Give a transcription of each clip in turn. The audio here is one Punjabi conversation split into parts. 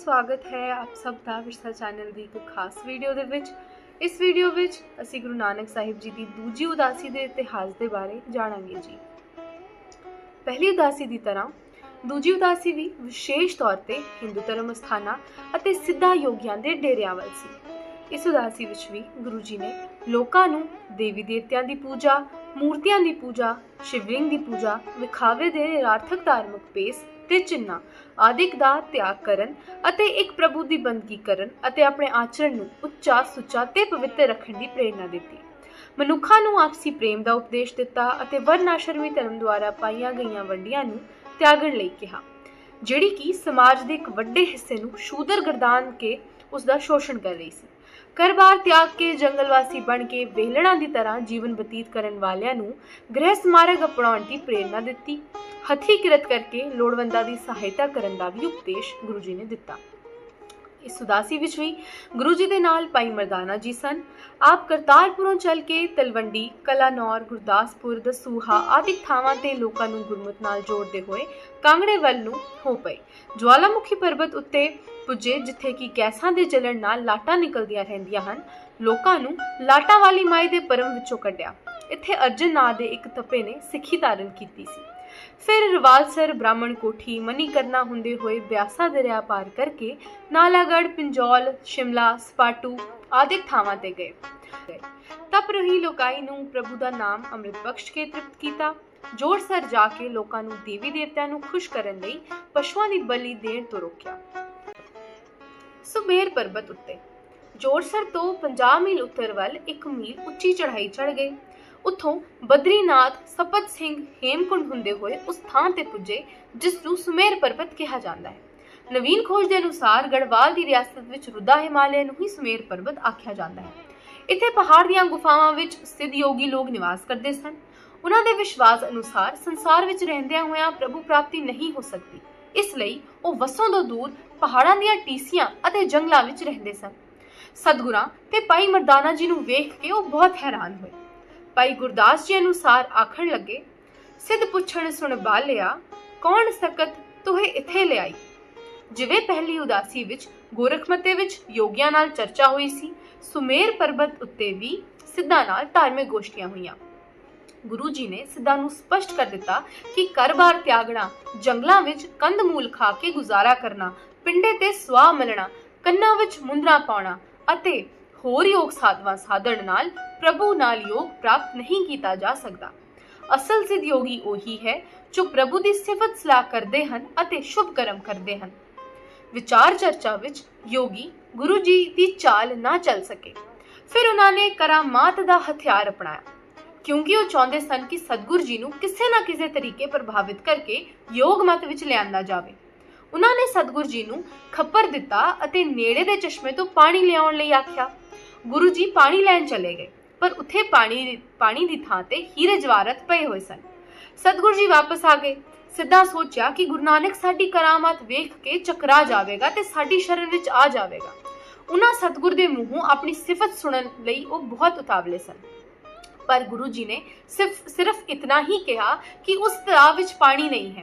ਸਵਾਗਤ ਹੈ ਆਪ ਸਭ ਦਾ ਵਿਰਸਾ ਚੈਨਲ ਦੀ ਇੱਕ ਖਾਸ ਵੀਡੀਓ ਦੇ ਵਿੱਚ। ਇਸ ਵੀਡੀਓ ਵਿੱਚ ਅਸੀਂ ਗੁਰੂ ਨਾਨਕ ਸਾਹਿਬ ਜੀ ਦੀ ਦੂਜੀ ਉਦਾਸੀ ਦੇ ਇਤਿਹਾਸ ਦੇ ਬਾਰੇ ਜਾਣਾਂਗੇ ਜੀ। ਪਹਿਲੀ ਉਦਾਸੀ ਦੀ ਤਰ੍ਹਾਂ, ਦੂਜੀ ਉਦਾਸੀ ਵੀ ਵਿਸ਼ੇਸ਼ ਤੌਰ ਤੇ ਹਿੰਦੂ ਧਰਮ ਅਸਥਾਨਾਂ ਅਤੇ ਸਿੱਧਾ ਯੋਗੀਆਂ ਦੇ ਡੇਰਿਆਂ ਵੱਲ ਸੀ। ਇਸ ਉਦਾਸੀ ਵਿੱਚ ਵੀ ਗੁਰੂ ਜੀ ਨੇ ਲੋਕਾਂ ਨੂੰ ਦੇਵੀ ਦੇਵਤਿਆਂ ਦੀ ਪੂਜਾ, ਮੂਰਤੀਆਂ ਦੀ ਪੂਜਾ, ਸ਼ਿਵਲਿੰਗ ਦੀ ਪੂਜਾ, ਵਿਖਾਵੇ ਦੇ ਨਿਰਾਰਥਕ ਧਾਰਮਿਕ ਪੇਸ ਤੇ ਚਿੰਨ੍ਹਾਂ ਆਦਿਕ ਦਾ ਤਿਆਗ ਕਰਨ ਅਤੇ ਇੱਕ ਪ੍ਰਭੂ ਦੀ ਬੰਦਗੀ ਕਰਨ ਅਤੇ ਆਪਣੇ ਆਚਰਣ ਨੂੰ ਉੱਚਾ, ਸੁੱਚਾ ਤੇ ਪਵਿੱਤਰ ਰੱਖਣ ਦੀ ਪ੍ਰੇਰਣਾ ਦਿੱਤੀ। ਮਨੁੱਖਾਂ ਨੂੰ ਆਪਸੀ ਪ੍ਰੇਮ ਦਾ ਉਪਦੇਸ਼ ਦਿੱਤਾ ਅਤੇ ਵਰਨਾਸ਼ਰਮੀ ਧਰਮ ਦੁਆਰਾ ਪਾਈਆਂ ਗਈਆਂ ਵੰਡੀਆਂ ਨੂੰ ਤਿਆਗਣ ਲਈ ਕਿਹਾ, ਜਿਹੜੀ ਕਿ ਸਮਾਜ ਦੇ ਇੱਕ ਵੱਡੇ ਹਿੱਸੇ ਨੂੰ ਸ਼ੂਦਰ ਗਰਦਾਨ ਕੇ ਉਸ ਦਾ ਸ਼ੋਸ਼ਣ ਕਰ ਰਹੀ ਸੀ। ਘਰ-ਬਾਰ ਤਿਆਗ ਕੇ ਜੰਗਲਵਾਸੀ ਬਣ ਕੇ ਵੇਲਣਾ ਦੀ ਤਰ੍ਹਾਂ ਜੀਵਨ ਬਤੀਤ ਕਰਨ ਵਾਲਿਆਂ ਨੂੰ ਗ੍ਰਹਿ ਸਮਾਰਗ ਅਪਣਾਉਣ ਦੀ ਪ੍ਰੇਰਣਾ ਦਿੱਤੀ। ਹੱਥੀਂ ਕਿਰਤ ਕਰਕੇ ਲੋੜਵੰਦਾਂ ਦੀ ਸਹਾਇਤਾ ਕਰਨ ਦਾ ਵੀ ਉਪਦੇਸ਼ ਗੁਰੂ ਜੀ ਨੇ ਦਿੱਤਾ। ਇਸ ਉਦਾਸੀ ਵਿੱਚ ਵੀ ਗੁਰੂ ਜੀ ਦੇ ਨਾਲ ਭਾਈ ਮਰਦਾਨਾ ਜੀ ਸਨ। ਆਪ ਕਰਤਾਰਪੁਰੋਂ ਚੱਲ ਕੇ ਤਲਵੰਡੀ, ਕਲਾਨੌਰ, ਗੁਰਦਾਸਪੁਰ, ਦਸੂਹਾ ਆਦਿ ਥਾਵਾਂ ਤੇ ਲੋਕਾਂ ਨੂੰ ਗੁਰਮਤ ਨਾਲ ਜੋੜਦੇ ਹੋਏ ਕਾਂਗੜੇ ਵੱਲ ਨੂੰ ਹੋ ਪਏ। ਜਵਾਲਾਮੁਖੀ ਪਰਬਤ ਉੱਤੇ ਪੁੱਜੇ ਜਿੱਥੇ ਕਿ ਗੈਸਾਂ ਦੇ ਜਲਣ ਨਾਲ ਲਾਟਾਂ ਨਿਕਲਦੀਆਂ ਰਹਿੰਦੀਆਂ ਹਨ, ਲੋਕਾਂ ਨੂੰ ਲਾਟਾਂ ਵਾਲੀ ਮਾਈ ਦੇ ਪਰਮ ਵਿੱਚੋਂ ਕੱਢਿਆ। ਇੱਥੇ ਅਰਜਨ ਨਾਂ ਦੇ ਇੱਕ ਤਪੇ ਨੇ ਸਿੱਖੀ ਧਾਰਨ ਕੀਤੀ ਸੀ। ਫਿਰ ਰਵਾਲਸਰ ਬ੍ਰਾਹਮਣ ਕੋਠੀ ਮਨੀਕਰਨਾ ਹੁੰਦੇ ਹੋਏ ਬਿਆਸਾ ਦਰਿਆ ਪਾਰ ਕਰਕੇ ਨਾਲਾਗੜ ਪਿੰਜੌਲ, ਸ਼ਿਮਲਾ, ਸਪਾਟੂ ਆਦਿ ਥਾਵਾਂ ਤੇ ਗਏ। ਤਪ ਰਹੀ ਲੋਕਾਈ ਨੂੰ ਪ੍ਰਭੂ ਦਾ ਨਾਮ ਅੰਮ੍ਰਿਤ ਬਖਸ਼ ਕੇ ਤ੍ਰਿਪਤ ਕੀਤਾ। ਜੋੜ ਸਰ ਜਾ ਕੇ ਲੋਕਾਂ ਨੂੰ ਦੇਵੀ ਦੇਵਤਿਆਂ ਨੂੰ ਖੁਸ਼ ਕਰਨ ਲਈ ਪਸ਼ੂਆਂ ਦੀ ਬਲੀ ਦੇਣ ਤੋਂ ਰੋਕਿਆ। ਸੁਬੇਰ ਪਰਬਤ ਉੱਤੇ। ਜੋੜਸਰ ਤੋਂ 50 ਮੀਲ ਉੱਤਰ ਵੱਲ ਇੱਕ ਮੀਲ ਉੱਚੀ ਚੜ੍ਹਾਈ ਚੜ੍ਹ ਗਏ ਉੱਥੋਂ ਬਦਰੀਨਾਥ ਸਪਤ ਸਿੰਘ ਹੇਮਕੁੰਡ ਹੁੰਦੇ ਹੋਏ ਉਸ ਥਾਂ ਤੇ ਪੁੱਜੇ ਜਿਸ ਨੂੰ ਸੁਮੇਰ ਪਰਬਤ ਕਿਹਾ ਜਾਂਦਾ ਹੈ। ਨਵੀਨ ਖੋਜ ਦੇ ਅਨੁਸਾਰ ਗੜਵਾਲ ਦੀ ਰਿਆਸਤ ਵਿੱਚ ਰੁਦਾ ਹਿਮਾਲਿਆ ਨੂੰ ਹੀ ਸੁਮੇਰ ਪਰਬਤ ਆਖਿਆ ਜਾਂਦਾ ਹੈ। ਇੱਥੇ ਪਹਾੜ ਦੀਆਂ ਗੁਫਾਵਾਂ ਵਿੱਚ ਸਿੱਧ ਯੋਗੀ ਲੋਕ ਨਿਵਾਸ ਕਰਦੇ ਸਨ। ਉਹਨਾਂ ਦੇ ਵਿਸ਼ਵਾਸ ਅਨੁਸਾਰ ਸੰਸਾਰ ਵਿੱਚ ਰਹਿੰਦਿਆਂ ਹੋਇਆਂ ਪ੍ਰਭੂ ਪ੍ਰਾਪਤੀ ਨਹੀਂ ਹੋ ਸਕਦੀ। ਇਸ ਲਈ ਉਹ ਵਸੋਂ ਤੋਂ ਦੂਰ ਪਹਾੜਾਂ ਦੀਆਂ ਟੀਸੀਆਂ ਅਤੇ ਜੰਗਲਾਂ ਵਿੱਚ ਰਹਿੰਦੇ ਸਨ। ਸਤਗੁਰਾਂ ਤੇ ਭਾਈ ਮਰਦਾਨਾ ਜੀ ਨੂੰ ਵੇਖ ਕੇ ਉਹ ਬਹੁਤ ਹੈਰਾਨ ਹੋਏ। ਭਾਈ ਗੁਰਦਾਸ ਜੀ ਅਨੁਸਾਰ ਆਖਣ ਲੱਗੇ, ਸਿੱਧ ਪੁੱਛਣ ਸੁਣ ਬਾਲਿਆ, ਕੌਣ ਸਕਤ ਤੁਹੇ ਇੱਥੇ ਲਿਆਈ? ਜਿਵੇਂ ਪਹਿਲੀ ਉਦਾਸੀ ਵਿੱਚ ਗੋਰਖਮਤੇ ਵਿੱਚ ਯੋਗੀਆਂ ਨਾਲ ਚਰਚਾ ਹੋਈ ਸੀ, ਸੁਮੇਰ ਪਰਬਤ ਉੱਤੇ ਵੀ ਸਿੱਧਾਂ ਨਾਲ ਧਾਰਮਿਕ ਗੋਸ਼ਟੀਆਂ ਹੋਈਆਂ। ਗੁਰੂ ਜੀ ਨੇ ਸਿੱਧਾਂ ਨੂੰ ਸਪਸ਼ਟ ਕਰ ਦਿੱਤਾ ਕਿ ਘਰ-ਬਾਰ ਤਿਆਗਣਾ, ਜੰਗਲਾਂ ਵਿੱਚ ਕੰਦਮੂਲ ਖਾ ਕੇ ਗੁਜ਼ਾਰਾ ਕਰਨਾ ਪਿੰਡੇ ਤੇ ਸਵਾ ਮਲਣਾ, ਕੰਨਾਂ ਵਿੱਚ ਮੁੰਦਰਾ ਪਾਉਣਾ ਅਤੇ ਹੋਰ ਯੋਗ ਸਾਧਵਾਂ ਸਾਧਣ ਨਾਲ ਪ੍ਰਭੂ ਨਾਲ ਯੋਗ ਪ੍ਰਾਪਤ ਨਹੀਂ ਕੀਤਾ ਜਾ ਸਕਦਾ। ਅਸਲ ਸਿੱਧ ਯੋਗੀ ਉਹੀ ਹੈ ਜੋ ਪ੍ਰਭੂ ਦੀ ਸਿਫਤ ਸਲਾਹ ਕਰਦੇ ਹਨ ਅਤੇ ਸ਼ੁਭ ਕਰਮ ਕਰਦੇ ਹਨ। ਵਿਚਾਰ ਚਰਚਾ ਵਿੱਚ ਯੋਗੀ ਗੁਰੂ ਜੀ ਦੀ ਚਾਲ ਨਾ ਚੱਲ ਸਕੇ। ਫਿਰ ਉਹਨਾਂ ਨੇ ਕਰਾਮਾਤ ਦਾ ਹਥਿਆਰ ਅਪਣਾਇਆ। ਕਿਉਂਕਿ ਉਹ ਚਾਹੁੰਦੇ ਸਨ ਕਿ ਸਤਗੁਰ ਜੀ ਨੂੰ ਕਿਸੇ ਨਾ ਕਿਸੇ ਤਰੀਕੇ ਪ੍ਰਭਾਵਿਤ ਕਰਕੇ ਯੋਗ ਮਤ ਵਿੱਚ ਲਿਆਂਦਾ ਜਾਵੇ। ਉਹਨਾਂ ਨੇ ਸਤਗੁਰ ਜੀ ਨੂੰ ਖੱਪਰ ਦਿੱਤਾ ਅਤੇ ਨੇੜੇ ਦੇ ਚਸ਼ਮੇ ਤੋਂ ਪਾਣੀ ਲਿਆਉਣ ਲਈ ਆਖਿਆ। ਗੁਰੂ ਜੀ ਪਾਣੀ ਲੈਣ ਚਲੇ ਗਏ, ਪਰ ਉੱਥੇ ਪਾਣੀ ਪਾਣੀ ਦੀ ਥਾਂ ਤੇ ਹੀਰੇ ਜਵਾਰਤ ਪਏ ਹੋਏ ਸਨ। ਸਤਗੁਰ ਜੀ ਵਾਪਸ ਆ ਗਏ, ਸਿੱਧਾ ਸੋਚਿਆ ਕਿ ਗੁਰੂ ਨਾਨਕ ਸਾਡੀ ਕਰਾਮਾਤ ਵੇਖ ਕੇ ਚਕਰਾ ਜਾਵੇਗਾ ਤੇ ਸਾਡੀ ਸ਼ਰਨ ਵਿੱਚ ਆ ਜਾਵੇਗਾ। ਉਹਨਾਂ ਸਤਗੁਰ ਦੇ ਮੂੰਹੋਂ ਆਪਣੀ ਸਿਫਤ ਸੁਣਨ ਲਈ ਉਹ ਬਹੁਤ ਉਤਾਵਲੇ ਸਨ। ਪਰ ਗੁਰੂ ਜੀ ਨੇ ਸਿਰਫ ਸਿਰਫ ਇਤਨਾ ਹੀ ਕਿਹਾ ਕਿ ਉਸ ਤਲਾਬ ਵਿੱਚ ਪਾਣੀ ਨਹੀਂ ਹੈ।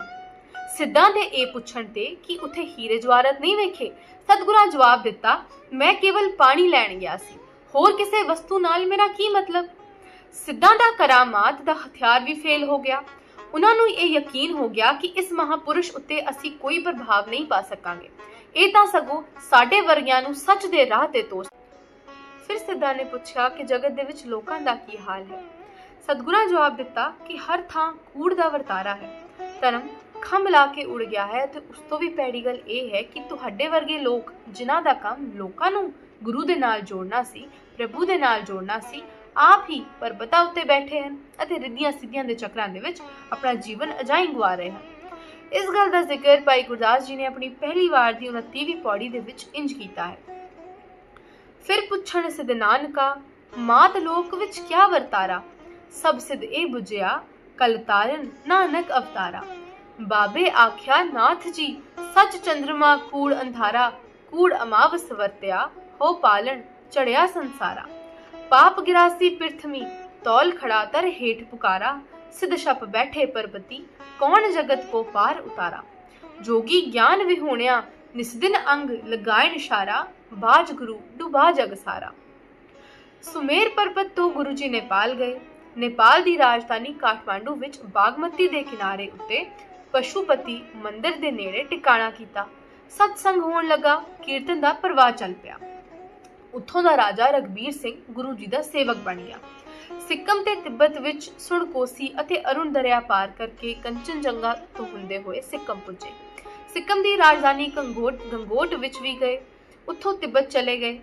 ਸਿੱਧਾਂ ਦੇ ਇਹ ਪੁੱਛਣ ਤੇ ਕਿ ਉੱਥੇ ਹੀਰੇ ਜਵਾਰਤ ਨਹੀਂ ਵੇਖੇ। ਸਤਗੁਰਾਂ ਜਵਾਬ ਦਿੱਤਾ, ਮੈਂ ਕੇਵਲ ਪਾਣੀ ਲੈਣ ਗਿਆ ਸੀ। ਹੋਰ ਕਿਸੇ ਵਸਤੂ ਨਾਲ ਮੇਰਾ ਕੀ ਮਤਲਬ? ਸਿੱਧਾਂ ਦਾ ਕਰਾਮਾਤ ਦਾ ਹਥਿਆਰ ਵੀ ਫੇਲ ਹੋ ਗਿਆ। ਉਹਨਾਂ ਨੂੰ ਇਹ ਯਕੀਨ ਹੋ ਗਿਆ ਕਿ ਇਸ ਮਹਾਪੁਰਸ਼ ਉੱਤੇ ਅਸੀਂ ਕੋਈ ਪ੍ਰਭਾਵ ਨਹੀਂ ਪਾ ਸਕਾਂਗੇ। ਇਹ ਤਾਂ ਸਗੋਂ ਸਾਡੇ ਵਰਗਿਆਂ ਨੂੰ ਸੱਚ ਦੇ ਰਾਹ ਤੇ ਤੋਰ ਫਿਰ ਸਿੱਧਾ ਨੇ ਪੁੱਛਿਆ ਕਿ ਜਗਤ ਦੇ ਵਿੱਚ ਲੋਕਾਂ ਦਾ ਕੀ ਹਾਲ ਹੈ? ਸਤਗੁਰਾਂ ਜਵਾਬ ਦਿੱਤਾ ਕਿ ਹਰ ਥਾਂ ਕੂੜ ਦਾ ਵਰਤਾਰਾ ਹੈ। ਧਰਮ ਖੰਭ ਲਾ ਕੇ ਉੜ ਗਿਆ ਹੈ ਤੇ ਉਸ ਤੋਂ ਵੀ ਪੈੜੀ ਗੱਲ ਇਹ ਹੈ ਕਿ ਤੁਹਾਡੇ ਵਰਗੇ ਲੋਕ, ਜਿਨ੍ਹਾਂ ਦਾ ਕੰਮ ਲੋਕਾਂ ਨੂੰ ਗੁਰੂ ਦੇ ਨਾਲ ਜੋੜਨਾ ਸੀ, ਪ੍ਰਭੂ ਦੇ ਨਾਲ ਜੋੜਨਾ ਸੀ, ਆਪ ਹੀ ਪਰਬਤਾਂ ਉੱਤੇ ਬੈਠੇ ਹਨ ਅਤੇ ਰਿੱਧੀਆਂ ਸਿੱਧੀਆਂ ਦੇ ਚੱਕਰਾਂ ਦੇ ਵਿੱਚ ਆਪਣਾ ਜੀਵਨ ਅਜਾਈ ਗੁਆ ਰਹੇ ਹਨ। ਇਸ ਗੱਲ ਦਾ ਜ਼ਿਕਰ ਭਾਈ ਗੁਰਦਾਸ ਜੀ ਨੇ ਆਪਣੀ ਪਹਿਲੀ ਵਾਰ ਦੀ 29ਵੀਂ ਪੌੜੀ ਦੇ ਵਿੱਚ ਇੰਜ ਕੀਤਾ ਹੈ। ਫਿਰ ਪੁੱਛਣ ਸਿਧ ਨਾਨਕਾ, ਮਾਤ ਲੋਕ ਵਿੱਚ ਕਿਆ ਵਰਤਾਰਾ? ਸਭ ਸਿਧ ਇਹ 부ਝਿਆ ਕਲ ਤਾਰਨ ਨਾਨਕ ਅਵਤਾਰਾ। ਬਾਬੇ ਆਖਿਆ, ਨਾਥ ਜੀ, ਸੱਚ ਚੰਦਰਮਾ ਕੂੜ ਅੰਧਾਰਾ ਕੂੜ ਅਮਾਵਸ ਵਰਤਿਆ, ਹੋ ਪਾਲਣ, ਚੜਿਆ ਸੰਸਾਰਾ। ਪਾਪ ਗਿਰਾਸੀ ਪਿਰਥਮੀ, ਤੌਲ ਖੜਾ ਤਰ ਹੇਠ ਪੁਕਾਰਾ। ਸਿਧ ਛਪ ਬੈਠੇ ਪਰਬਤੀ, ਕੌਣ ਜਗਤ ਕੋ ਪਾਰ ਉਤਾਰਾ? ਜੋਗੀ ਗਿਆਨ ਵਿਹੂਣਿਆ, ਨਿਸਦਿਨ ਅੰਗ ਲਗਾਇਣ ਇਸ਼ਾਰਾ, ਬਾਜ ਗੁਰੂ ਡੁਬਾ ਜਗ ਸਾਰਾ। ਸੁਮੇਰ ਪਰਬਤ ਤੋਂ ਗੁਰੂ ਜੀ ਨੇਪਾਲ ਗਏ। ਨੇਪਾਲ ਦੀ ਰਾਜਧਾਨੀ ਕਾਠਮਾਂਡੂ ਵਿੱਚ ਬਾਗਮਤੀ ਦੇ ਕਿਨਾਰੇ ਉੱਤੇ ਪਸ਼ੂਪਤੀ ਮੰਦਿਰ ਦੇ ਨੇੜੇ ਟਿਕਾਣਾ ਕੀਤਾ। ਸਤਸੰਗ ਹੋਣ ਲੱਗਾ, ਕੀਰਤਨ ਦਾ ਪ੍ਰਵਾਹ ਚੱਲ ਪਿਆ। ਉੱਥੋਂ ਦਾ ਰਾਜਾ ਰਗਬੀਰ ਸਿੰਘ ਗੁਰੂ ਜੀ ਦਾ ਸੇਵਕ ਬਣ ਗਿਆ। ਸਿੱਕਮ ਤੇ ਤਿੱਬਤ ਵਿੱਚ ਸੁਣਕੋਸੀ ਅਤੇ ਅਰੁਣ ਦਰਿਆ ਪਾਰ ਕਰਕੇ ਕੰਚਨਜੰਗਾ ਤੋਂ ਹੁੰਦੇ ਹੋਏ ਸਿੱਕਮ ਪੁੱਜੇ। ਸਿੱਕਮ ਦੀ ਰਾਜਧਾਨੀ ਕੰਗੋਟ, ਗੰਗੋਟ ਵਿੱਚ ਵੀ ਗਏ। ਉੱਥੋਂ ਤਿੱਬਤ ਚਲੇ ਗਏ।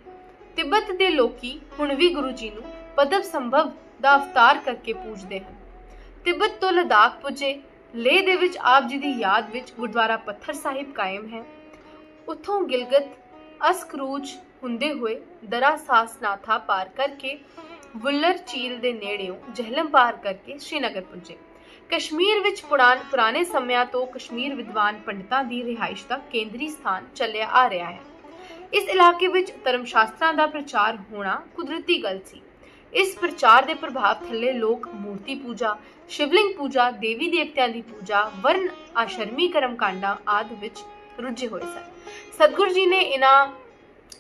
ਤਿੱਬਤ ਦੇ ਲੋਕੀ ਹੁਣ ਵੀ ਗੁਰੂ ਜੀ ਨੂੰ ਪਦਵ ਸੰਭਵ ਦਾ ਅਵਤਾਰ ਕਰਕੇ ਪੂਜਦੇ ਹਨ। ਤਿੱਬਤ ਤੋਂ ਲਦਾਖ ਪੁੱਜੇ। ਲੇਹ ਦੇ ਵਿੱਚ ਆਪ ਜੀ ਦੀ ਯਾਦ ਵਿੱਚ ਗੁਰਦੁਆਰਾ ਪੱਥਰ ਸਾਹਿਬ ਕਾਇਮ ਹੈ। ਉੱਥੋਂ ਗਿਲਗਤ ਅਸਕਰੂਜ ਹੁੰਦੇ ਹੋਏ ਦਰਾ ਸਾਸਨਾਥਾ ਪਾਰ ਕਰਕੇ ਵੁੱਲਰ ਝੀਲ ਦੇ ਨੇੜਿਓਂ ਜਹਲਮ ਪਾਰ ਕਰਕੇ ਸ਼੍ਰੀਨਗਰ ਪੁੱਜੇ। ਕਸ਼ਮੀਰ ਵਿੱਚ ਪੁਰਾਣ ਪੁਰਾਣੇ ਸਮਿਆਂ ਤੋਂ ਕਸ਼ਮੀਰ ਵਿਦਵਾਨ ਪੰਡਤਾਂ ਦੀ ਰਿਹਾਇਸ਼ ਦਾ ਕੇਂਦਰੀ ਸਥਾਨ ਚੱਲਿਆ ਆ ਰਿਹਾ ਹੈ। ਇਸ ਇਲਾਕੇ ਵਿੱਚ ਧਰਮ ਸ਼ਾਸਤਰਾਂ ਦਾ ਪ੍ਰਚਾਰ ਹੋਣਾ ਕੁਦਰਤੀ ਗੱਲ ਸੀ। ਇਸ ਪ੍ਰਚਾਰ ਦੇ ਪ੍ਰਭਾਵ ਥੱਲੇ ਲੋਕ ਮੂਰਤੀ ਪੂਜਾ, ਸ਼ਿਵਲਿੰਗ ਪੂਜਾ, ਦੇਵੀ ਦੇਵਤਿਆਂ ਦੀ ਪੂਜਾ ਵਰਨ ਆਸ਼ਰਮੀ ਕਰਮ ਕਾਂਡਾਂ ਵਿੱਚ ਰੁੱਝੇ ਹੋਏ ਸਨ। ਸਤਿਗੁਰੂ ਜੀ ਨੇ ਇਹਨਾਂ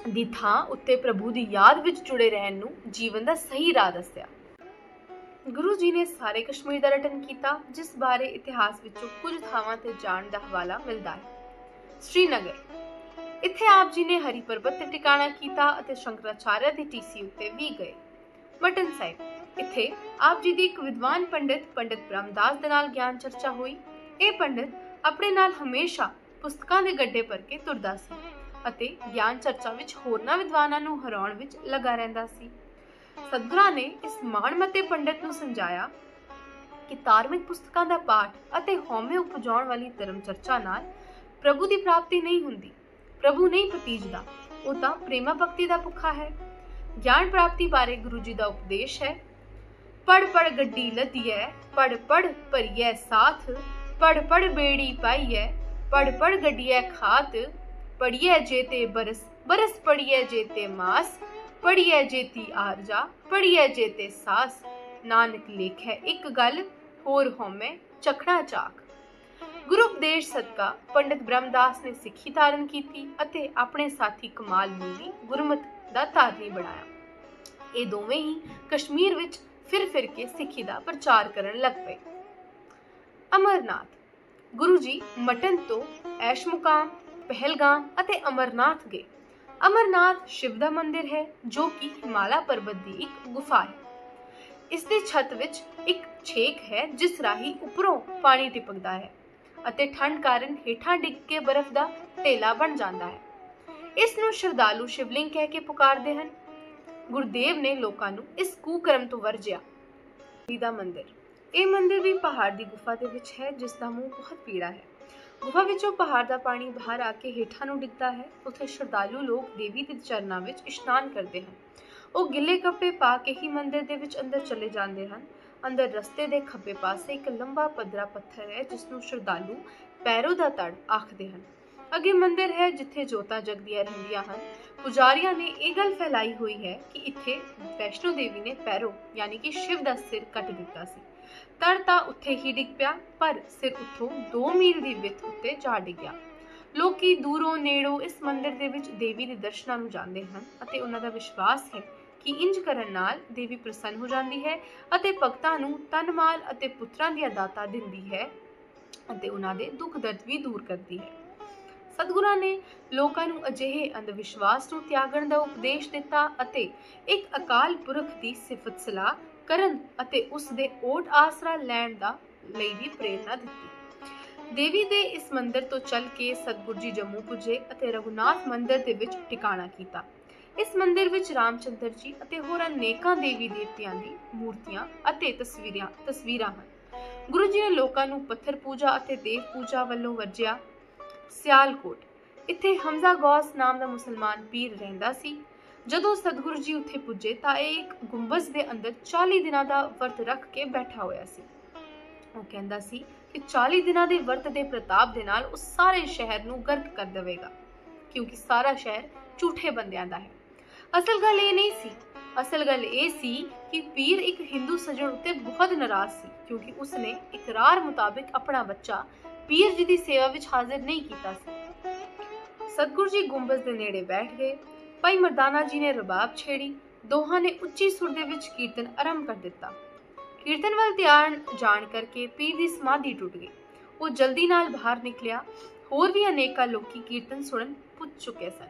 ਦੀ ਥਾਂ ਉੱਤੇ ਪ੍ਰਭੂ ਦੀ ਯਾਦ ਵਿੱਚ ਜੁੜੇ ਰਹਿਣ ਨੂੰ ਜੀਵਨ ਦਾ ਸਹੀ ਰਾਹ ਦੱਸਿਆ। ਗੁਰੂ ਜੀ ਨੇ ਸਾਰੇ ਕਸ਼ਮੀਰ ਦਾ ਰਟਨ ਕੀਤਾ, ਜਿਸ ਬਾਰੇ ਇਤਿਹਾਸ ਵਿੱਚੋਂ ਕੁਝ ਥਾਵਾਂ ਤੇ ਜਾਣ ਦਾ ਹਵਾਲਾ ਮਿਲਦਾ ਹੈ। ਸ਼੍ਰੀਨਗਰ। ਇੱਥੇ ਆਪ ਜੀ ਨੇ ਹਰੀ ਪਰਬਤ ਤੇ ਟਿਕਾਣਾ ਕੀਤਾ ਅਤੇ ਸ਼ੰਕਰਾਚਾਰਿਆ ਦੀ ਟੀਸੀ ਉੱਤੇ ਵੀ ਗਏ। ਮਟਨ ਸਾਹਿਬ, ਇੱਥੇ ਆਪ ਜੀ ਦੀ ਇੱਕ ਵਿਦਵਾਨ ਪੰਡਿਤ ਪੰਡਿਤ ਬ੍ਰਹਮਦਾਸ ਦੇ ਨਾਲ ਗਿਆਨ ਚਰਚਾ ਹੋਈ। ਇਹ ਪੰਡਿਤ ਆਪਣੇ ਨਾਲ ਹਮੇਸ਼ਾ ਪੁਸਤਕਾਂ ਦੇ ਗੱਡੇ ਭਰ ਕੇ ਤੁਰਦਾ ਸੀ ਅਤੇ ਗਿਆਨ ਚਰਚਾ ਵਿੱਚ ਹੋਰਨਾਂ ਵਿਦਵਾਨਾਂ ਨੂੰ ਹਰਾਉਣ ਵਿੱਚ ਲੱਗਾ ਰਹਿੰਦਾ ਸੀ। ਸਤਿਗੁਰਾਂ ਨੇ ਇਸ ਮਾਣਮੱਤੇ ਪੰਡਿਤ ਨੂੰ ਸਮਝਾਇਆ ਕਿ ਧਾਰਮਿਕ ਪੁਸਤਕਾਂ ਦਾ ਪਾਠ ਅਤੇ ਹਉਮੈ ਉਪਜਾਉਣ ਵਾਲੀ ਧਰਮ ਚਰਚਾ ਨਾਲ ਪ੍ਰਭੂ ਦੀ ਪ੍ਰਾਪਤੀ ਨਹੀਂ ਹੁੰਦੀ, ਪ੍ਰਭੂ ਨਹੀਂ ਪਤੀਜਦਾ ਉਹ ਤਾਂ ਪ੍ਰੇਮਾ ਭਗਤੀ ਦਾ ਭੁੱਖਾ ਹੈ। ਗਿਆਨ ਪ੍ਰਾਪਤੀ ਬਾਰੇ ਗੁਰੂ ਜੀ ਦਾ ਉਪਦੇਸ਼ ਹੈ। ਪੜ ਪੜ ਗੱਡੀ ਲਦੀਐ ਪੜ ਪੜ ਭਰੀਐ ਸਾਥ ਪੜ ਪੜ ਬੇੜੀ ਪਾਈਐ ਪੜ ਪੜ ਗੱਡੀਐ ਖਾਤ ਪੜੀਐ ਜੇਤੇ ਬਰਸ ਬਰਸ ਪੜੀਐ ਜੇਤੇ ਮਾਸ ਪੜੀਐ ਜੇਤੀ ਆਰਜਾ ਪੜੀਐ ਜੇਤੇ ਸਾਸ। ਨਾਨਕ ਲੇਖ ਹੈ ਇੱਕ ਗੱਲ, ਹੋਰ ਹੋਮੈ ਚਖਣਾ ਚਾਕ। ਗੁਰੂ ਉਪਦੇਸ਼ ਸਦਕਾ ਪੰਡਿਤ ਬ੍ਰਹਮਦਾਸ ਨੇ ਸਿੱਖੀ ਧਾਰਨ ਕੀਤੀ ਅਤੇ ਆਪਣੇ ਸਾਥੀ ਕਮਾਲ ਨੂੰ ਵੀ ਗੁਰਮਤਿ ਦਾ ਧਾਰਨੀ ਬਣਾਇਆ। ਇਹ ਦੋਵੇਂ ਹੀ ਕਸ਼ਮੀਰ ਵਿੱਚ ਫਿਰ ਫਿਰ ਕੇ ਸਿੱਖੀ ਦਾ ਪ੍ਰਚਾਰ ਕਰਨ ਲੱਗ ਪਏ। ਅਮਰਨਾਥ, ਗੁਰੂ ਜੀ ਮਟਨ ਤੋਂ ਐਸ਼ ਪਹਿਲਗਾਮ ਅਤੇ ਅਮਰਨਾਥ ਗਏ। ਅਮਰਨਾਥ ਸ਼ਿਵ ਦਾ ਮੰਦਿਰ ਹੈ, ਜੋ ਕਿ ਹਿਮਾਲਾ ਪਰਬਤ ਦੀ ਇੱਕ ਗੁਫਾ ਹੈ। ਇਸ ਦੀ ਛੱਤ ਵਿੱਚ ਇੱਕ ਛੇਕ ਹੈ, ਜਿਸ ਰਾਹੀਂ ਉੱਪਰੋਂ ਪਾਣੀ ਟਿਪਕਦਾ ਹੈ ਅਤੇ ਠੰਡ ਕਾਰਨ ਹੇਠਾਂ ਡਿੱਗ ਕੇ ਬਰਫ਼ ਦਾ ਢੇਲਾ ਬਣ ਜਾਂਦਾ ਹੈ। ਇਸ ਨੂੰ ਸ਼ਰਧਾਲੂ ਸ਼ਿਵਲਿੰਗ ਕਹਿ ਕੇ ਪੁਕਾਰਦੇ ਹਨ। ਗੁਰਦੇਵ ਨੇ ਲੋਕਾਂ ਨੂੰ ਇਸ ਕੂਕਰਮ ਤੋਂ ਵਰਜਿਆ। ਦੇਵੀ ਦਾ ਮੰਦਿਰ। ਇਹ ਮੰਦਿਰ ਵੀ ਪਹਾੜ ਦੀ ਗੁਫਾ ਦੇ ਵਿੱਚ ਹੈ, ਜਿਸ ਦਾ ਮੂੰਹ ਬਹੁਤ ਪੀੜਾ ਹੈ। ਗੁਫਾ ਵਿੱਚੋਂ ਪਹਾੜ ਦਾ ਪਾਣੀ ਬਾਹਰ ਆ ਕੇ ਹੇਠਾਂ ਨੂੰ ਡਿੱਗਦਾ ਹੈ। ਉੱਥੇ ਸ਼ਰਧਾਲੂ ਲੋਕ ਦੇਵੀ ਦੇ ਚਰਨਾਂ ਵਿੱਚ ਇਸ਼ਨਾਨ ਕਰਦੇ ਹਨ। ਉਹ ਗਿੱਲੇ ਕੱਪੜੇ ਪਾ ਕੇ ਹੀ ਮੰਦਿਰ ਦੇ ਵਿੱਚ ਅੰਦਰ ਚਲੇ ਜਾਂਦੇ ਹਨ। ਅੰਦਰ ਰਸਤੇ ਦੇ ਖੱਬੇ ਪਾਸੇ ਇੱਕ ਲੰਬਾ ਪੱਧਰਾ ਪੱਥਰ ਹੈ, ਜਿਸ ਨੂੰ ਸ਼ਰਧਾਲੂ ਪੈਰੋ ਦਾ ਤੜ ਆਖਦੇ ਹਨ। ਅੱਗੇ ਮੰਦਿਰ ਹੈ ਜਿੱਥੇ ਜੋਤਾਂ ਜਗਦੀਆਂ ਰਹਿੰਦੀਆਂ ਹਨ। ਪੁਜਾਰੀਆਂ ਨੇ ਇਹ ਗੱਲ ਫੈਲਾਈ ਹੋਈ ਹੈ ਕਿ ਇੱਥੇ ਵੈਸ਼ਨੋ ਦੇਵੀ ਨੇ ਪੈਰੋ, ਯਾਨੀ ਕਿ ਸ਼ਿਵ ਦਾ ਸਿਰ ਕੱਟ ਦਿੱਤਾ ਸੀ। ਤੜ ਤਾਂ ਉੱਥੇ ਹੀ ਡਿੱਗ ਪਿਆ, ਪਰ ਸਿਰ ਉੱਥੋਂ 2 ਮੀਲ ਦੀ ਵਿੱਥ ਉੱਤੇ ਜਾ ਡਿੱਗਿਆ। ਲੋਕੀ ਦੂਰੋਂ ਨੇੜੋਂ ਇਸ ਮੰਦਿਰ ਦੇ ਵਿੱਚ ਦੇਵੀ ਦੇ ਦਰਸ਼ਨਾਂ ਨੂੰ ਜਾਂਦੇ ਹਨ ਅਤੇ ਉਹਨਾਂ ਦਾ ਵਿਸ਼ਵਾਸ ਹੈ ਕਿ ਇੰਜ ਕਰਨ ਨਾਲ ਦੇਵੀ ਪ੍ਰਸੰਨ ਹੋ ਜਾਂਦੀ ਹੈ ਅਤੇ ਭਗਤਾਂ ਨੂੰ ਤਨ ਮਾਲ ਅਤੇ ਪੁੱਤਰਾਂ ਦੀਆਂ ਦਾਤਾਂ ਦਿੰਦੀ ਹੈ ਅਤੇ ਉਹਨਾਂ ਦੇ ਦੁੱਖ ਦਰਦ ਵੀ ਦੂਰ ਕਰਦੀ ਹੈ। ਸਤਿਗੁਰਾਂ ਨੇ ਲੋਕਾਂ ਨੂੰ ਅਜਿਹੇ ਅੰਧ ਵਿਸ਼ਵਾਸ ਨੂੰ ਤਿਆਗਣ ਦਾ ਉਪਦੇਸ਼ ਦਿੱਤਾ ਅਤੇ ਇੱਕ ਅਕਾਲ ਪੁਰਖ ਦੀ ਸਿਫਤ ਸਲਾਹ ਕਰਨ ਅਤੇ ਉਸ ਦੇ ਓਟ ਆਸਰਾ ਲੈਣ ਦਾ ਲਈ ਵੀ ਪ੍ਰੇਰਣਾ ਦਿੱਤੀ। ਦੇਵੀ ਦੇ ਇਸ ਮੰਦਿਰ ਤੋਂ ਚੱਲ ਕੇ ਸਤਿਗੁਰੂ ਜੀ ਜੰਮੂ ਪੁੱਜੇ ਅਤੇ ਰਘੁਨਾਥ ਮੰਦਿਰ ਦੇ ਵਿੱਚ ਟਿਕਾਣਾ ਕੀਤਾ। ਇਸ ਮੰਦਿਰ ਵਿੱਚ ਰਾਮਚੰਦਰ ਜੀ ਅਤੇ ਹੋਰ ਅਨੇਕਾਂ ਦੇਵੀ ਦੇਵਤਿਆਂ ਦੀ ਮੂਰਤੀਆਂ ਅਤੇ ਤਸਵੀਰਾਂ ਤਸਵੀਰਾਂ ਹਨ। ਗੁਰੂ ਜੀ ਨੇ ਲੋਕਾਂ ਨੂੰ ਪੱਥਰ ਪੂਜਾ ਅਤੇ ਦੇਵ ਪੂਜਾ ਵੱਲੋਂ ਵਰਜਿਆ ਸਿਆਲਕੋਟ। ਇੱਥੇ ਹਮਜ਼ਾ ਗੌਸ ਨਾਮ ਦਾ ਮੁਸਲਮਾਨ ਪੀਰ ਰਹਿੰਦਾ ਸੀ। ਜਦੋਂ ਸਤਿਗੁਰੂ ਜੀ ਉੱਥੇ ਪੁੱਜੇ ਤਾਂ ਇਹ ਇੱਕ ਗੁੰਬਜ਼ ਦੇ ਅੰਦਰ 40 ਦਿਨਾਂ ਦਾ ਵਰਤ ਰੱਖ ਕੇ ਬੈਠਾ ਹੋਇਆ ਸੀ। ਉਹ ਕਹਿੰਦਾ ਸੀ ਕਿ 40 ਦਿਨਾਂ ਦੇ ਵਰਤ ਦੇ ਪ੍ਰਤਾਪ ਦੇ ਨਾਲ ਉਹ ਸਾਰੇ ਸ਼ਹਿਰ ਨੂੰ ਗਰਕ ਕਰ ਦੇਵੇਗਾ, ਕਿਉਂਕਿ ਸਾਰਾ ਸ਼ਹਿਰ ਝੂਠੇ ਬੰਦਿਆਂ ਦਾ ਹੈ। ਅਸਲ ਗੱਲ ਇਹ ਨਹੀਂ ਸੀ। ਅਸਲ ਗੱਲ ਇਹ ਸੀ ਕਿ ਪੀਰ ਇੱਕ ਹਿੰਦੂ ਸਜਣ ਉੱਤੇ ਬਹੁਤ ਨਾਰਾਜ਼ ਸੀ, ਕਿਉਂਕਿ ਉਸਨੇ ਇਕਰਾਰ ਮੁਤਾਬਿਕ ਆਪਣਾ ਬੱਚਾ ਪੀਰ ਜੀ ਦੀ ਸੇਵਾ ਵਿੱਚ ਹਾਜ਼ਰ ਨਹੀਂ ਕੀਤਾ ਸੀ। ਸਤਿਗੁਰੂ ਜੀ ਗੁੰਬਜ਼ ਦੇ ਨੇੜੇ ਬੈਠ ਗਏ। ਭਾਈ ਮਰਦਾਨਾ ਜੀ ਨੇ ਰਬਾਬ ਛੇੜੀ। ਦੋਹਾਂ ਨੇ ਉੱਚੀ ਸੁਰ ਦੇ ਵਿੱਚ ਕੀਰਤਨ ਆਰੰਭ ਕਰ ਦਿੱਤਾ। ਕੀਰਤਨ ਵੱਲ ਧਿਆਨ ਜਾਣ ਕਰਕੇ ਪੀਰ ਦੀ ਸਮਾਧੀ ਟੁੱਟ ਗਈ। ਉਹ ਜਲਦੀ ਨਾਲ ਬਾਹਰ ਨਿਕਲਿਆ। ਹੋਰ ਵੀ ਅਨੇਕਾਂ ਲੋਕੀ ਕੀਰਤਨ ਸੁਣਨ ਪੁੱਜ ਚੁੱਕੇ ਸਨ।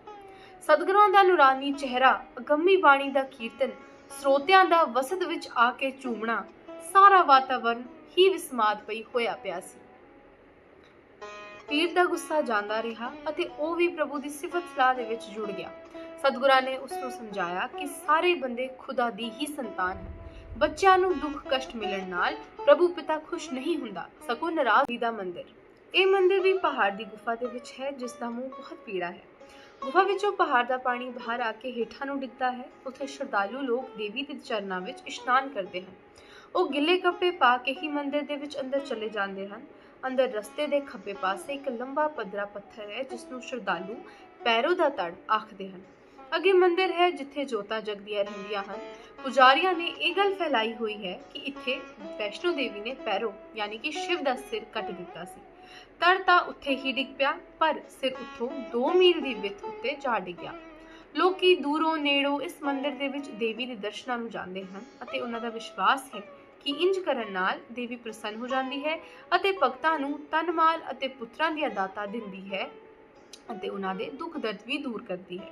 ਸਤਿਗੁਰਾਂ ਦਾ ਨੂਰਾਨੀ ਚਿਹਰਾ, ਅਗੰਮੀ ਬਾਣੀ ਦਾ ਕੀਰਤਨ, ਸਰੋਤਿਆਂ ਦਾ ਵਸਤ ਵਿੱਚ ਆ ਕੇ ਝੂਮਣਾ, ਸਾਰਾ ਵਾਤਾਵਰਨ ਹੀ ਵਿਸਮਾਦ ਪਈ ਹੋਇਆ ਪਿਆ ਸੀ। ਪੀਰ ਦਾ ਗੁੱਸਾ ਜਾਂਦਾ ਰਿਹਾ ਅਤੇ ਉਹ ਵੀ ਪ੍ਰਭੂ ਦੀ ਸਿਫਤ ਸਲਾਹ ਦੇ ਵਿੱਚ ਜੁੜ ਗਿਆ। ਸਤਿਗੁਰਾਂ ਨੇ ਉਸ ਨੂੰ ਸਮਝਾਇਆ ਕਿ ਸਾਰੇ ਬੰਦੇ ਖੁਦਾ ਦੀ ਹੀ ਸੰਤਾਨ ਹਨ। ਬੱਚਿਆਂ ਨੂੰ ਦੁੱਖ ਕਸ਼ਟ ਮਿਲਣ ਨਾਲ ਪ੍ਰਭੂ ਪਿਤਾ ਖੁਸ਼ ਨਹੀਂ ਹੁੰਦਾ, ਸਗੋਂ ਨਾਰਾਜ਼ ਦਾ ਮੰਦਿਰ। ਇਹ ਮੰਦਿਰ ਵੀ ਪਹਾੜ ਦੀ ਗੁਫਾ ਦੇ ਵਿੱਚ ਹੈ, ਜਿਸ ਦਾ ਮੂੰਹ ਬਹੁਤ ਪੀੜਾ ਹੈ। ਗੁਫਾ ਵਿੱਚੋਂ ਪਹਾੜ ਦਾ ਪਾਣੀ ਬਾਹਰ ਆ ਕੇ ਹੇਠਾਂ ਨੂੰ ਡਿੱਗਦਾ ਹੈ। ਉੱਥੇ ਸ਼ਰਧਾਲੂ ਲੋਕ ਦੇਵੀ ਦੇ ਚਰਨਾਂ ਵਿੱਚ ਇਸ਼ਨਾਨ ਕਰਦੇ ਹਨ। ਉਹ ਗਿੱਲੇ ਕੱਪੜੇ ਪਾ ਕੇ ਹੀ ਮੰਦਿਰ ਦੇ ਵਿੱਚ ਅੰਦਰ ਚਲੇ ਜਾਂਦੇ ਹਨ। ਅੰਦਰ ਰਸਤੇ ਦੇ ਖੱਬੇ ਪਾਸੇ ਇੱਕ ਲੰਬਾ ਪੱਧਰਾ ਪੱਥਰ ਹੈ ਜਿਸ ਨੂੰ ਸ਼ਰਧਾਲੂ ਪੈਰੋ ਦਾ ਤੜ ਆਖਦੇ ਹਨ। ਅੱਗੇ ਮੰਦਿਰ ਹੈ, ਜਿੱਥੇ ਜੋਤਾਂ ਜਗਦੀਆਂ ਰਹਿੰਦੀਆਂ ਹਨ। ਪੁਜਾਰੀਆਂ ਨੇ ਇਹ ਗੱਲ ਫੈਲਾਈ ਹੋਈ ਹੈ ਕਿ ਇੱਥੇ ਵੈਸ਼ਨੋ ਦੇਵੀ ਨੇ ਪੈਰੋ, ਯਾਨੀ ਕਿ ਸ਼ਿਵ ਦਾ ਸਿਰ ਕੱਟ ਦਿੱਤਾ ਸੀ। ਤੜ ਤਾਂ ਉੱਥੇ ਹੀ ਡਿੱਗ ਪਿਆ, ਪਰ ਸਿਰ ਉੱਥੋਂ 2 ਮੀਲ ਦੀ ਵਿੱਥ ਉੱਤੇ ਜਾ ਡਿੱਗਿਆ। ਲੋਕੀ ਦੂਰੋਂ ਨੇੜੋਂ ਇਸ ਮੰਦਿਰ ਦੇ ਵਿੱਚ ਦੇਵੀ ਦੇ ਦਰਸ਼ਨਾਂ ਨੂੰ ਜਾਂਦੇ ਹਨ ਅਤੇ ਉਹਨਾਂ ਦਾ ਵਿਸ਼ਵਾਸ ਹੈ ਕਿ ਇੰਜ ਕਰਨ ਨਾਲ ਦੇਵੀ ਪ੍ਰਸੰਨ ਹੋ ਜਾਂਦੀ ਹੈ ਅਤੇ ਭਗਤਾਂ ਨੂੰ ਤਨ ਮਾਲ ਅਤੇ ਪੁੱਤਰਾਂ ਦੀਆਂ ਦਾਤਾਂ ਦਿੰਦੀ ਹੈ ਅਤੇ ਉਹਨਾਂ ਦੇ ਦੁੱਖ ਦਰਦ ਵੀ ਦੂਰ ਕਰਦੀ ਹੈ।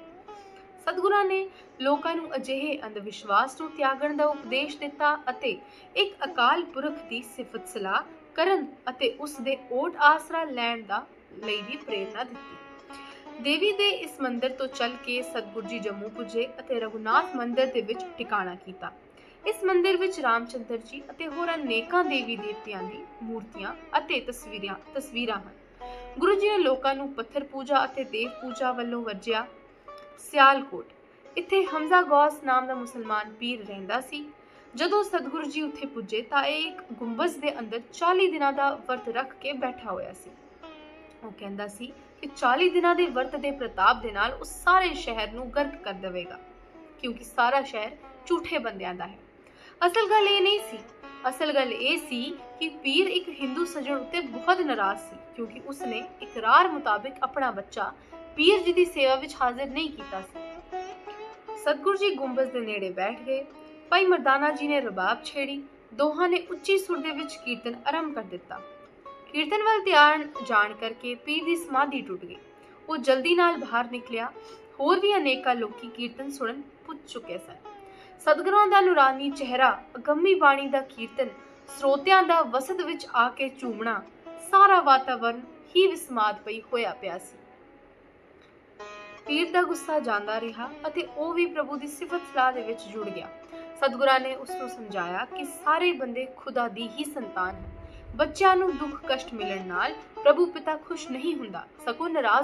ਸਤਿਗੁਰਾਂ ਨੇ ਲੋਕਾਂ ਨੂੰ ਅਜਿਹੇ ਅੰਧ ਵਿਸ਼ਵਾਸ ਨੂੰ ਤਿਆਗਣ ਦਾ ਉਪਦੇਸ਼ ਦਿੱਤਾ ਅਤੇ ਇੱਕ ਅਕਾਲ ਪੁਰਖ ਦੀ ਸਿਫਤ ਸਲਾਹ ਕਰਨ ਅਤੇ ਉਸ ਦੇ ਓਟ ਆਸਰਾ ਲੈਣ ਦਾ ਲਈ ਵੀ ਪ੍ਰੇਰਣਾ ਦਿੱਤੀ। ਦੇਵੀ ਦੇ ਇਸ ਮੰਦਿਰ ਤੋਂ ਚੱਲ ਕੇ ਸਤਿਗੁਰੂ ਜੀ ਜੰਮੂ ਪੁੱਜੇ ਅਤੇ ਰਘੁਨਾਥ ਮੰਦਿਰ ਦੇ ਵਿੱਚ ਟਿਕਾਣਾ ਕੀਤਾ। ਇਸ ਮੰਦਿਰ ਵਿੱਚ ਰਾਮਚੰਦਰ ਜੀ ਅਤੇ ਹੋਰ ਅਨੇਕਾਂ ਦੇਵੀ ਦੇਵਤਿਆਂ ਦੀ ਮੂਰਤੀਆਂ ਅਤੇ ਤਸਵੀਰਾਂ ਤਸਵੀਰਾਂ ਹਨ। ਗੁਰੂ ਜੀ ਨੇ ਲੋਕਾਂ ਨੂੰ ਪੱਥਰ ਪੂਜਾ ਅਤੇ ਦੇਵ ਪੂਜਾ ਵੱਲੋਂ ਵਰਜਿਆ ਸਿਆਲਕੋਟ। ਇੱਥੇ ਹਮਜ਼ਾ ਗੌਸ ਨਾਮ ਦਾ ਮੁਸਲਮਾਨ ਪੀਰ ਰਹਿੰਦਾ ਸੀ। ਜਦੋਂ ਸਤਿਗੁਰੂ ਜੀ ਉੱਥੇ ਪੁੱਜੇ ਤਾਂ ਇਹ ਇੱਕ ਗੁੰਬਜ਼ ਦੇ ਅੰਦਰ 40 ਦਿਨਾਂ ਦਾ ਵਰਤ ਰੱਖ ਕੇ ਬੈਠਾ ਹੋਇਆ ਸੀ। ਉਹ ਕਹਿੰਦਾ ਸੀ ਕਿ 40 ਦਿਨਾਂ ਦੇ ਵਰਤ ਦੇ ਪ੍ਰਤਾਪ ਦੇ ਨਾਲ ਉਹ ਸਾਰੇ ਸ਼ਹਿਰ ਨੂੰ ਗਰਕ ਕਰ ਦੇਵੇਗਾ, ਕਿਉਂਕਿ ਸਾਰਾ ਸ਼ਹਿਰ ਝੂਠੇ ਬੰਦਿਆਂ ਦਾ ਹੈ। ਅਸਲ ਗੱਲ ਇਹ ਨਹੀਂ ਸੀ। ਅਸਲ ਗੱਲ ਇਹ ਸੀ ਕਿ ਪੀਰ ਇੱਕ ਹਿੰਦੂ ਸਜਣ ਉੱਤੇ ਬਹੁਤ ਨਾਰਾਜ਼ ਸੀ, ਕਿਉਂਕਿ ਉਸਨੇ ਇਕਰਾਰ ਮੁਤਾਬਿਕ ਆਪਣਾ ਬੱਚਾ ਪੀਰ ਜੀ ਦੀ ਸੇਵਾ ਵਿੱਚ ਹਾਜ਼ਰ ਨਹੀਂ ਕੀਤਾ ਸੀ। ਸਤਿਗੁਰੂ ਜੀ ਗੁੰਬਜ਼ ਦੇ ਨੇੜੇ ਬੈਠ ਗਏ। ਭਾਈ ਮਰਦਾਨਾ ਜੀ ਨੇ ਰਬਾਬ ਛੇੜੀ। ਦੋਹਾਂ ਨੇ ਉੱਚੀ ਸੁਰ ਦੇ ਵਿੱਚ ਕੀਰਤਨ ਆਰੰਭ ਕਰ ਦਿੱਤਾ। ਕੀਰਤਨ ਵੱਲ ਧਿਆਨ ਜਾਣ ਕਰਕੇ ਪੀਰ ਦੀ ਸਮਾਧੀ ਟੁੱਟ ਗਈ। ਉਹ ਜਲਦੀ ਨਾਲ ਬਾਹਰ ਨਿਕਲਿਆ। ਹੋਰ ਵੀ ਅਨੇਕਾਂ ਲੋਕੀ ਕੀਰਤਨ ਸੁਣਨ ਪੁੱਜ ਚੁੱਕੇ ਸਨ। ਸਤਿਗੁਰਾਂ ਦਾ ਨੂਰਾਨੀ ਚਿਹਰਾ, ਅਗੰਮੀ ਬਾਣੀ ਦਾ ਕੀਰਤਨ, ਸਰੋਤਿਆਂ ਦਾ ਵਸਤ ਵਿੱਚ ਆ ਕੇ ਝੂਮਣਾ, ਸਾਰਾ ਵਾਤਾਵਰਨ ਹੀ ਵਿਸਮਾਦ ਪਈ ਹੋਇਆ ਪਿਆ ਸੀ। ਪੀਰ ਦਾ ਗੁੱਸਾ ਜਾਂਦਾ ਰਿਹਾ ਅਤੇ ਉਹ ਵੀ ਪ੍ਰਭੂ ਦੀ ਸਿਫਤ ਸਲਾਹ ਦੇ ਵਿੱਚ ਜੁੜ ਗਿਆ। ਸਤਿਗੁਰਾਂ ਨੇ ਉਸ ਨੂੰ ਸਮਝਾਇਆ ਕਿ ਸਾਰੇ ਬੰਦੇ ਖੁਦਾ ਦੀ ਹੀ ਸੰਤਾਨ ਹਨ। ਬੱਚਿਆਂ ਨੂੰ ਦੁੱਖ ਕਸ਼ਟ ਮਿਲਣ ਨਾਲ ਪ੍ਰਭੂ ਪਿਤਾ ਖੁਸ਼ ਨਹੀਂ ਹੁੰਦਾ, ਸਗੋਂ ਨਾਰਾਜ਼